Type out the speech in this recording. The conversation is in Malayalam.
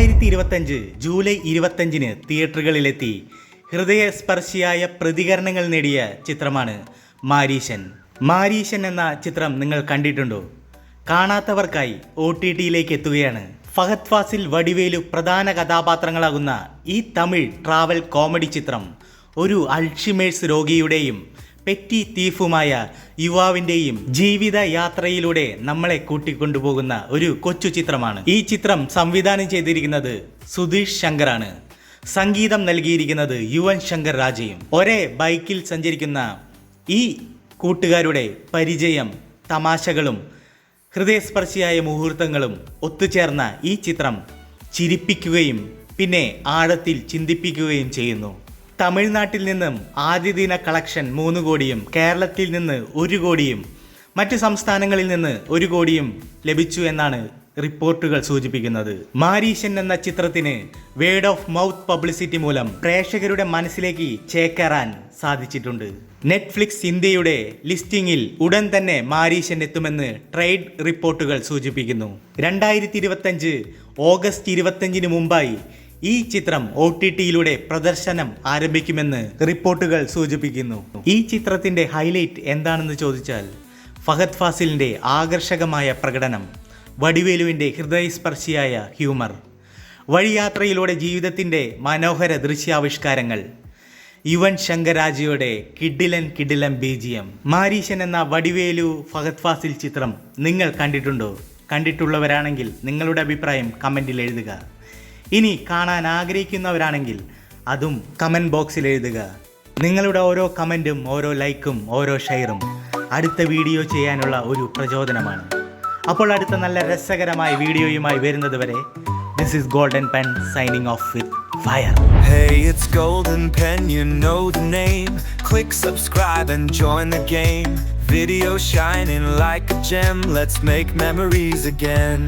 രണ്ടായിരത്തി ഇരുപത്തഞ്ച് ജൂലൈ ഇരുപത്തഞ്ചിന് തിയേറ്ററുകളിലെത്തി ഹൃദയസ്പർശിയായ പ്രതികരണങ്ങൾ നേടിയ ചിത്രമാണ് മാരീശൻ. മാരീശൻ എന്ന ചിത്രം നിങ്ങൾ കണ്ടിട്ടുണ്ടോ? കാണാത്തവർക്കായി ഒ ടി ടിയിലേക്ക് എത്തുകയാണ്. ഫഹദ് ഫാസിൽ വടിവേലു പ്രധാന കഥാപാത്രങ്ങളാകുന്ന ഈ തമിഴ് ട്രാവൽ കോമഡി ചിത്രം ഒരു അൾഷിമേഴ്സ് രോഗിയുടെയും പെറ്റി തീഫുമായ യുവാവിന്റെയും ജീവിത യാത്രയിലൂടെ നമ്മളെ കൂട്ടിക്കൊണ്ടുപോകുന്ന ഒരു കൊച്ചു ചിത്രമാണ്. ഈ ചിത്രം സംവിധാനം ചെയ്തിരിക്കുന്നത് സുധീഷ് ശങ്കറാണ്. സംഗീതം നൽകിയിരിക്കുന്നത് യുവൻ ശങ്കർ രാജയും. ഒരേ ബൈക്കിൽ സഞ്ചരിക്കുന്ന ഈ കൂട്ടുകാരുടെ പരിചയം തമാശകളും ഹൃദയസ്പർശിയായ മുഹൂർത്തങ്ങളും ഒത്തുചേർന്ന ഈ ചിത്രം ചിരിപ്പിക്കുകയും പിന്നെ ആഴത്തിൽ ചിന്തിപ്പിക്കുകയും ചെയ്യുന്നു. തമിഴ്നാട്ടിൽ നിന്നും ആദ്യ ദിന കളക്ഷൻ മൂന്ന് കോടിയും കേരളത്തിൽ നിന്ന് ഒരു കോടിയും മറ്റ് സംസ്ഥാനങ്ങളിൽ നിന്ന് ഒരു കോടിയും ലഭിച്ചു എന്നാണ് റിപ്പോർട്ടുകൾ സൂചിപ്പിക്കുന്നത്. മാരീശൻ എന്ന ചിത്രത്തിന് വേർഡ് ഓഫ് മൗത്ത് പബ്ലിസിറ്റി മൂലം പ്രേക്ഷകരുടെ മനസ്സിലേക്ക് ചേക്കേറാൻ സാധിച്ചിട്ടുണ്ട്. നെറ്റ്ഫ്ലിക്സ് ഇന്ത്യയുടെ ലിസ്റ്റിംഗിൽ ഉടൻ തന്നെ മാരീശൻ എത്തുമെന്ന് ട്രേഡ് റിപ്പോർട്ടുകൾ സൂചിപ്പിക്കുന്നു. രണ്ടായിരത്തി ഇരുപത്തഞ്ച് ഓഗസ്റ്റ് ഇരുപത്തഞ്ചിന് മുമ്പായി ഈ ചിത്രം ഒ ടി ടിയിലൂടെ പ്രദർശനം ആരംഭിക്കുമെന്ന് റിപ്പോർട്ടുകൾ സൂചിപ്പിക്കുന്നു. ഈ ചിത്രത്തിന്റെ ഹൈലൈറ്റ് എന്താണെന്ന് ചോദിച്ചാൽ ഫഹദ് ഫാസിലിന്റെ ആകർഷകമായ പ്രകടനം വടിവേലുവിന്റെ ഹൃദയസ്പർശിയായ ഹ്യൂമർ വഴിയാത്രയിലൂടെ ജീവിതത്തിന്റെ മനോഹര ദൃശ്യാവിഷ്കാരങ്ങൾ യുവൻ ശങ്കരാജയുടെ കിഡിലൻ കിഡിലൻ ബീജിയം. മാരീശൻ എന്ന വടിവേലു ഫഹദ് ഫാസിൽ ചിത്രം നിങ്ങൾ കണ്ടിട്ടുണ്ടോ? കണ്ടിട്ടുള്ളവരാണെങ്കിൽ നിങ്ങളുടെ അഭിപ്രായം കമന്റിൽ എഴുതുക. ഇനി കാണാൻ ആഗ്രഹിക്കുന്നവരാണെങ്കിൽ അതും കമന്റ് ബോക്സിൽ എഴുതുക നിങ്ങളുടെ ഓരോ കമന്റും ഓരോ ലൈക്കും ഓരോ ഷെയറും അടുത്ത വീഡിയോ ചെയ്യാനുള്ള ഒരു പ്രചോദനമാണ് അപ്പോൾ അടുത്ത നല്ല രസകരമായ വീഡിയോയുമായി വരുന്നത് വരെ this is golden pen signing off with fire Hey, it's Golden Pen, you know the name. Click subscribe and join the game. Video shining like a gem, let's make memories again.